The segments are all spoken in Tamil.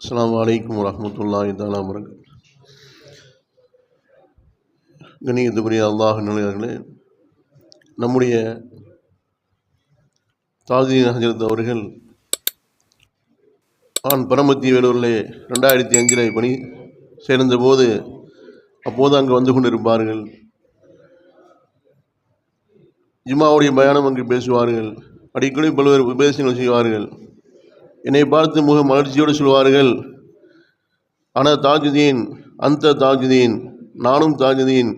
அஸ்லாம் வலைக்கம் வரஹ்மத்துல்லாஹி தஆலா வரகாத்துஹு கணியத்துக்குரிய அல்லாஹ் நிலையர்களே நம்முடைய தாஜீன் ஹஜரத் அவர்கள் ஆண் பரமத்தி வேலூரில் ரெண்டாயிரத்தி அஞ்சில் பணி சேர்ந்தபோது அப்போது அங்கே வந்து கொண்டிருப்பார்கள் ஜிம்மாவுடைய பயானம் அங்கு பேசுவார்கள் அடிக்கடி பல்வேறு உபதேசங்கள் செய்வார்கள் என்னை பார்த்து முக மலர்ச்சியோடு சொல்வார்கள். ஆனால் தாஜுதீன் அந்த தாஜுதீன் நானும் தாஜுதீன்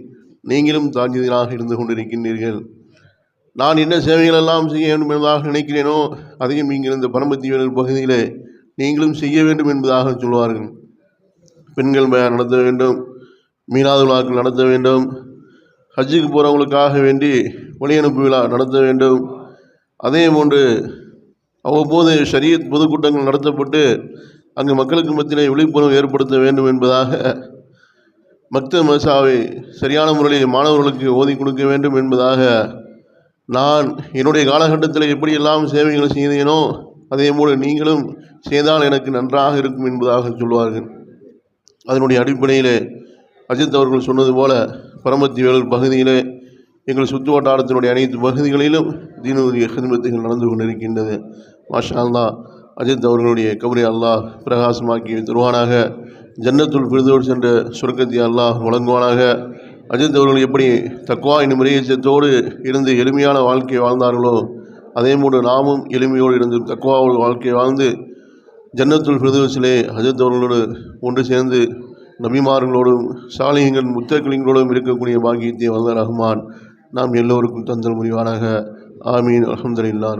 நீங்களும் தாஜுதீனாக இருந்து கொண்டிருக்கின்றீர்கள். நான் என்ன சேவைகள் எல்லாம் செய்ய வேண்டும் என்பதாக நினைக்கிறேனோ அதையும் நீங்கள் இந்த பரமத்தீவர்கள் பகுதியில் நீங்களும் செய்ய வேண்டும் என்பதாக சொல்வார்கள். பெண்கள் நடத்த வேண்டும் மீனாத விழாக்கள் நடத்த வேண்டும் ஹஜ்ஜுக்கு போகிறவங்களுக்காக வேண்டி ஒளியனுப்பு விழா நடத்த வேண்டும். அதே போன்று அவ்வப்போது ஷரியத் பொதுக்கூட்டங்கள் நடத்தப்பட்டு அங்கு மக்களுக்கு மத்தியிலே விழிப்புணர்வு ஏற்படுத்த வேண்டும் என்பதாக மக்த மசாவை சரியான முறையில் மாணவர்களுக்கு ஓதி கொடுக்க வேண்டும் என்பதாக நான் என்னுடைய காலகட்டத்தில் எப்படியெல்லாம் சேவைகளை செய்தேனோ அதே போல் நீங்களும் செய்தால் எனக்கு நன்றாக இருக்கும் என்பதாக சொல்வார்கள். அதனுடைய அடிப்படையிலே அஜித் அவர்கள் சொன்னது போல பரமத்தி வேலூர் பகுதியிலே எங்கள் சுற்று வட்டாரத்தினுடைய அனைத்து பகுதிகளிலும் தீனுடைய ஹிதமத்துகள் நடந்து கொண்டிருக்கின்றது. மாஷா அல்லாஹ் அஜித் அவர்களுடைய கபரை அல்லாஹ் பிரகாசமாக்கி தருவானாக. ஜன்னத்துல் பிரிதோடு சென்ற சுருக்கத்தை அல்லாஹ் வழங்குவானாக. அஜித் அவர்கள் எப்படி தக்குவா என்னும் இறையச்சத்தோடு இருந்து எளிமையான வாழ்க்கையை வாழ்ந்தார்களோ அதே போன்று நாமும் எளிமையோடு இருந்து தக்குவாவோடு வாழ்க்கையை வாழ்ந்து ஜன்னத்துல் பிரதேசிலே அஜித் அவர்களோடு ஒன்று சேர்ந்து நபிமார்களோடும் சாலிகங்கள் முத்தக்களிங்களோடும் இருக்கக்கூடிய பாக்கியத்தை வந்த ரஹ்மான் நாம் எல்லோருக்கும் தந்தல் முடிவானாக ஆமீன். அலமதுல்லா